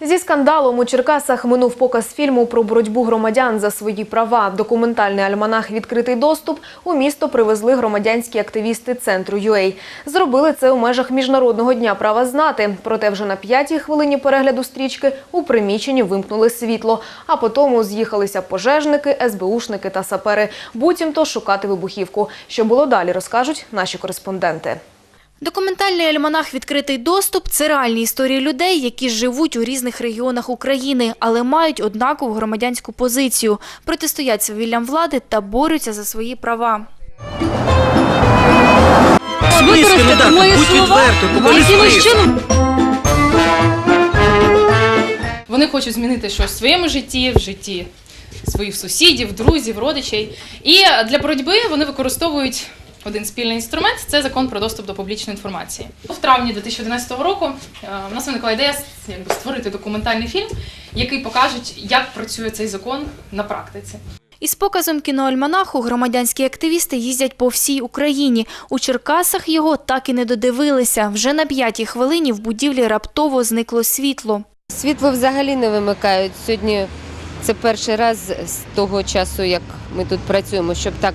Зі скандалом у Черкасах минув показ фільму про боротьбу громадян за свої права. Документальний альманах «Відкритий доступ» у місто привезли громадянські активісти центру UA. Зробили це у межах Міжнародного дня права знати. Проте вже на п'ятій хвилині перегляду стрічки у приміщенні вимкнули світло. А потім з'їхалися пожежники, СБУшники та сапери. Буцімто шукати вибухівку. Що було далі, розкажуть наші кореспонденти. Документальний альманах «Відкритий доступ» – це реальні історії людей, які живуть у різних регіонах України, але мають однакову громадянську позицію, протистоять свавіллям влади та борються за свої права. Використати мої слова якимось чином. Вони хочуть змінити щось в своєму житті, в житті своїх сусідів, друзів, родичей. І для боротьби вони використовують один спільний інструмент це закон про доступ до публічної інформації. В травні 2011 року е, в нас виникла ідея якби, створити документальний фільм, який покаже, як працює цей закон на практиці. Із показом кіноальманаху громадянські активісти їздять по всій Україні. У Черкасах його так і не додивилися. Вже на п'ятій хвилині в будівлі раптово зникло світло. Світло взагалі не вимикають. Сьогодні це перший раз з того часу, як ми тут працюємо, щоб так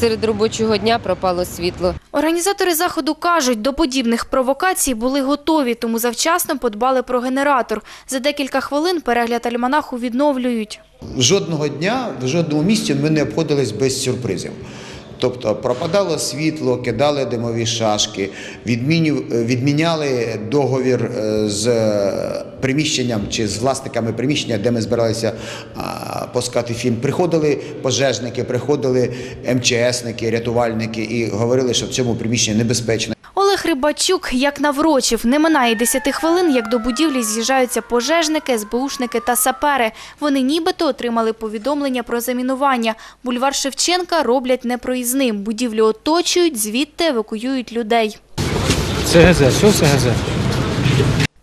серед робочого дня пропало світло. Організатори заходу кажуть, до подібних провокацій були готові, тому завчасно подбали про генератор. За декілька хвилин перегляд альманаху відновлюють. Жодного дня в жодному місці ми не обходились без сюрпризів. Тобто пропадало світло, кидали димові шашки, відміняли договір е, з е, приміщенням чи з власниками приміщення, де ми збиралися пускати фільм. Приходили пожежники, приходили МЧСники, рятувальники і говорили, що в цьому приміщенні небезпечно. Олег Рибачук як наврочив. Не минає 10 хвилин, як до будівлі з'їжджаються пожежники, СБУшники та сапери. Вони нібито отримали повідомлення про замінування. Бульвар Шевченка роблять непроїзним. Будівлю оточують, звідти евакуюють людей. Це ГЗ, що це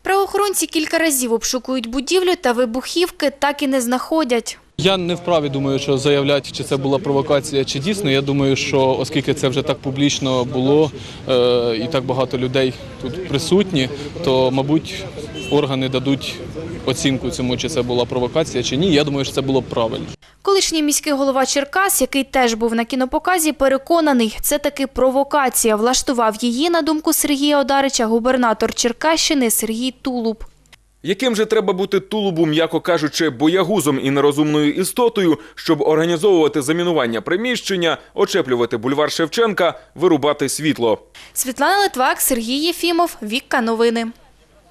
Правоохоронці кілька разів обшукують будівлю та вибухівки так і не знаходять. Я не вправі думаю, що заявляти, чи це була провокація, чи дійсно. Я думаю, що оскільки це вже так публічно було е, і так багато людей тут присутні, то мабуть органи дадуть оцінку цьому, чи це була провокація, чи ні. Я думаю, що це було правильно. Колишній міський голова Черкас, який теж був на кінопоказі, переконаний, це таки провокація. Влаштував її, на думку Сергія Одарича, губернатор Черкащини Сергій Тулуб. Яким же треба бути тулубом, м'яко кажучи, боягузом і нерозумною істотою, щоб організовувати замінування приміщення, очеплювати бульвар Шевченка, вирубати світло. Світлана Литвак, Сергій Єфімов, Вікка Новини.